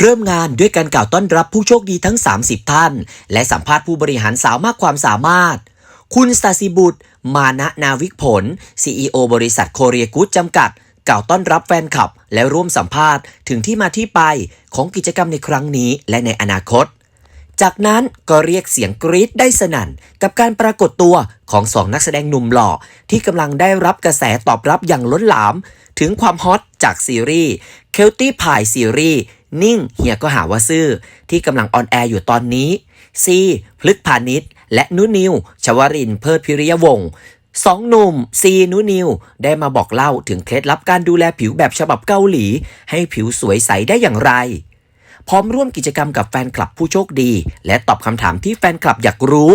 เริ่มงานด้วยการกล่าวต้อนรับผู้โชคดีทั้ง 30 ท่าน และสัมภาษณ์ผู้บริหารสาวมากความสามารถ คุณสตาสิบุตร มานะนาวิกผล CEO บริษัทโคเรียกูดจำกัด กล่าวต้อนรับแฟนคลับ และร่วมสัมภาษณ์ถึงที่มาที่ไปของกิจกรรมในครั้งนี้และในอนาคต จากนั้นก็เรียกเสียงกรี๊ดได้สนั่น กับการปรากฏตัวของสองนักแสดงหนุ่มหล่อ ที่กำลังได้รับกระแสตอบรับอย่างล้นหลาม ถึงความฮอตจากซีรีส์เคลตี้พายซีรีส์ นิ่งเฮียก็หาว่าซื่อที่กำลังออนแอร์อยู่ตอนนี้ ซี พลึกพาณิชย์และนุนิว ชวรินทร์เพิดพิริยวงศ์สองหนุ่มซีนุนิว ได้มาบอกเล่าถึงเคล็ดลับการดูแลผิวแบบฉบับเกาหลี ให้ผิวสวยใสได้อย่างไร พร้อมร่วมกิจกรรมกับแฟนคลับผู้โชคดี และตอบคำถามที่แฟนคลับอยากรู้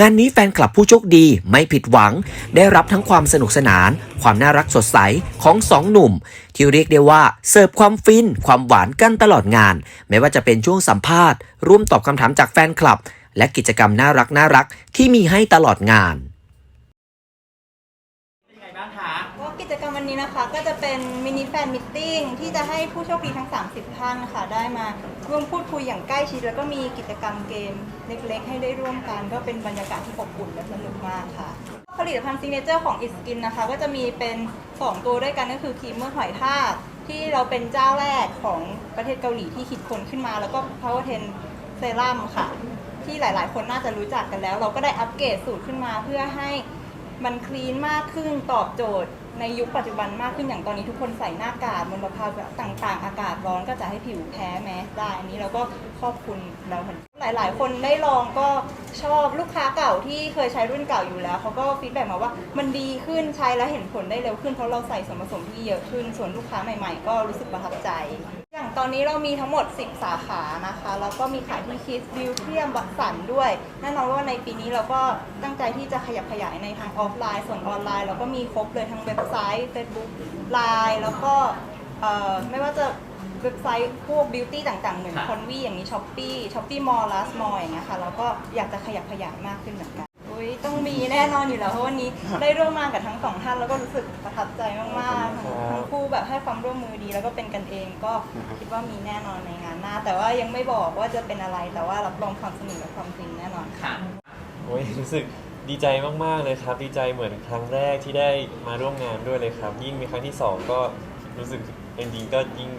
งานนี้แฟนคลับผู้โชคดีไม่ผิดหวัง ได้รับทั้งความสนุกสนาน ความน่ารักสดใสของสองหนุ่ม ที่เรียกได้ว่าเสิร์ฟความฟิน ความหวานกันตลอดงาน ไม่ว่าจะเป็นช่วงสัมภาษณ์ร่วมตอบคำถามจากแฟนคลับ และกิจกรรมน่ารักน่ารักที่มีให้ตลอดงานไงบ้างคะ ก็กิจกรรมวันนี้นะคะ ก็จะเป็นมินิแฟนมิทติ้งที่จะให้ผู้โชคดีทั้ง 30 ท่านค่ะ ได้มาร่วมพูดคุยอย่างใกล้ชิด แล้วก็มีกิจกรรมเกมเล็กๆ ให้ได้ร่วมกัน ก็เป็นบรรยากาศที่อบอุ่นและสนุกมากค่ะ ผลิตภัณฑ์ซิงเกิลเจอร์ของอิสกินนะคะ ก็จะมีเป็น 2 ตัวด้วยกันก็คือครีมเมื่อหอยทากที่เราเป็นเจ้าแรกของประเทศเกาหลีที่คิดค้นขึ้นมา แล้วก็ Power 10เซรั่มค่ะ ที่หลายๆ คนน่าจะรู้จักกันแล้ว เราก็ได้อัปเกรดสูตรขึ้นมาเพื่อให้ มันคลีนมากขึ้นตอบโจทย์ในยุคปัจจุบันมากขึ้นอย่างตอนนี้ทุกคนใส่หน้ากากมลภาวะต่าง ๆ อากาศร้อนก็จะให้ผิวแพ้แมสได้อันนี้เราก็ครอบคลุมเราเหมือน หลาย ๆ คนได้ลองก็ชอบลูกค้าเก่าที่เคยใช้รุ่นเก่าอยู่แล้วเขาก็ฟีดแบ็กมาว่ามันดีขึ้นใช้แล้วเห็นผลได้เร็วขึ้นเพราะเราใส่ส่วนผสมที่เยอะขึ้น ส่วนลูกค้าใหม่ ๆ ก็รู้สึกประทับใจ อย่างตอนนี้เรามีทั้งหมด 10 สาขานะคะแล้วก็มีขายที่คิสบิวเทียมวัดสันด้วยแน่นอนว่าในปีนี้เราก็ตั้งใจที่จะขยับขยายในทางออฟไลน์ ส่วนออนไลน์เราก็มีครบเลยทั้งเว็บไซต์ Facebook ไลน์แล้วก็ไม่ว่าจะ เว็บไซต์พวกบิวตี้ต่างๆ เหมือนคอนวีอย่างนี้ช้อปปี้ช้อปปี้มอลลัสมอลอย่างเงี้ยค่ะเราก็อยากจะขยับขยายมากขึ้นเหมือนกันอุ้ยต้องมีแน่นอนอยู่แล้วเพราะวันนี้ได้ร่วมงานกับทั้งสองท่านแล้วก็รู้สึกประทับใจมากๆทั้งทั้งคู่แบบให้ความร่วมมือดีแล้วก็เป็นกันเองก็คิดว่ามีแน่นอนในงานหน้า แต่ว่ายังไม่บอกว่าจะเป็นอะไรแต่ว่ารับรองความสนุกและความจริงแน่นอนค่ะค่ะโอ้ยรู้สึกดีใจมากๆเลยครับ ดีใจเหมือนครั้งแรกที่ได้มาร่วมงานด้วยเลยครับ ยิ่งมีครั้งที่สองก็รู้สึกจริงๆก็ยิ่ง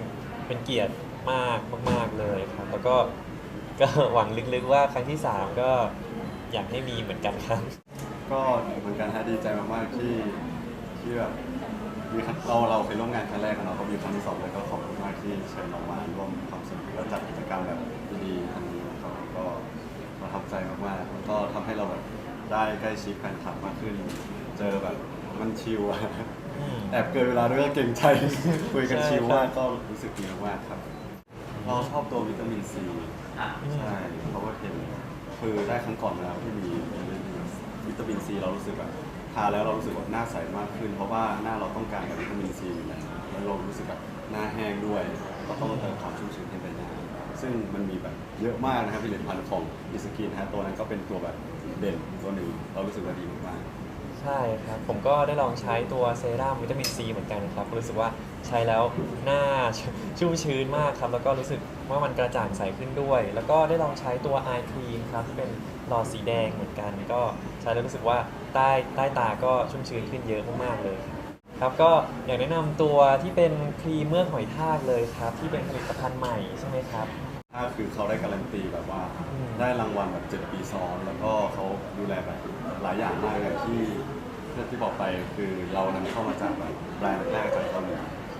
เป็นเกียรติมากมาก ๆ เลยครับ แล้วก็ก็หวังลึกๆว่าครั้งที่สามก็อยากให้มีเหมือนกันครับ ก็เหมือนกันฮะดีใจมากๆที่ที่แบบมีเราเราเคยร่วมงานครั้งแรกกันเนาก็มีครั้งที่สองแล้วก็ขอบคุณมากที่เชิญเรามาร่วมความสนุกและจัดกิจกรรมแบบดีๆครั้งนี้นะครับก็ประทับใจมากๆแล้วก็ทำให้เราแบบได้ใกล้ชิดแฟนคลับมากขึ้น เจอแบบมันชิลอะ แอบเกินเวลาด้วยก็เก่งใจ คุยกันใช่ชิลครับมากก็รู้สึกดีมากๆครับ เราชอบตัววิตามินซีอะใช่เพราะว่าเห็นคือได้ครั้งก่อนมาแล้วที่มีวิตามินซีเรารู้สึกแบบทาแล้วเรารู้สึกว่าหน้าใสมากขึ้น เพราะว่าหน้าเราต้องการกับวิตามินซีอยู่แล้วแล้วเรารู้สึกแบบหน้าแห้งด้วยเราต้องเติมความชุ่มชื้นให้ใบหน้าซึ่งมันมีแบบเยอะมากนะครับผลิตภัณฑ์ของอิสกินฮะตัวนั้นก็เป็นตัวแบบเด่นตัวหนึ่งเรารู้สึกว่าดีมากๆ ใช่ครับ ผมก็ได้ลองใช้ตัวเซรั่มวิตามินซีเหมือนกันครับ รู้สึกว่าใช้แล้วหน้าชุ่มชื้นมากครับ แล้วก็รู้สึกว่ามันกระจ่างใสขึ้นด้วย แล้วก็ได้ลองใช้ตัวไอครีมครับที่เป็นหลอดสีแดงเหมือนกัน ก็ใช้แล้วรู้สึกว่าใต้ใต้ตาก็ชุ่มชื้นขึ้นเยอะมากๆเลยครับครับก็อยากแนะนำตัวที่เป็นครีมเมือกหอยทากเลยครับ ที่เป็นผลิตภัณฑ์ใหม่ใช่ไหมครับ ถ้าคือเขาได้การันตีแบบว่าอืมได้รางวัลแบบ 7 ปีซ้อนแล้วก็เขาดูแลแบบหลายอย่างมากเลยที่ที่บอกไปคือเรานำเข้ามาจากแบบแบรนด์แรกจากเกาหลี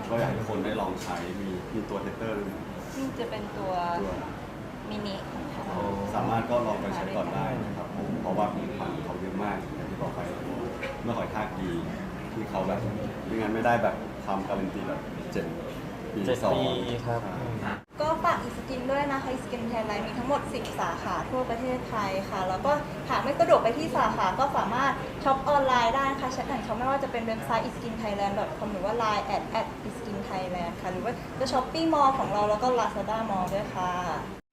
ก็อยากให้ทุกคนได้ลองใช้มีมีตัวเทสเตอร์ด้วยนะนี่จะเป็นตัวตัวมินิค่ะสามารถก็ลองไปใช้ก่อนได้นะครับผมเพราะว่าผลิตภัณฑ์เขาเยอะมากอย่างที่บอกไปเมื่อหอยทากดีที่เขาแบบไม่งั้นไม่ได้แบบทำการันตีแบบเจ็ดปีเจ็ดซ้อนปีครับใช่อืมก็ฝากอีสกินด้วยนะคะอีสกินไทยไลน์มีทั้งหมด 10 สาขาทั่วประเทศไทยค่ะ แล้วก็หากไม่สะดวกไปที่สาขาก็สามารถช็อปออนไลน์ได้นะคะแชทแอนช็อปไม่ว่าจะเป็นเว็บไซต์ iskinthailand.com หรือว่า line at at iskinthailand ค่ะ หรือว่าจะช้อปปี้มอลของเราแล้วก็ Lazada Mall ด้วยค่ะ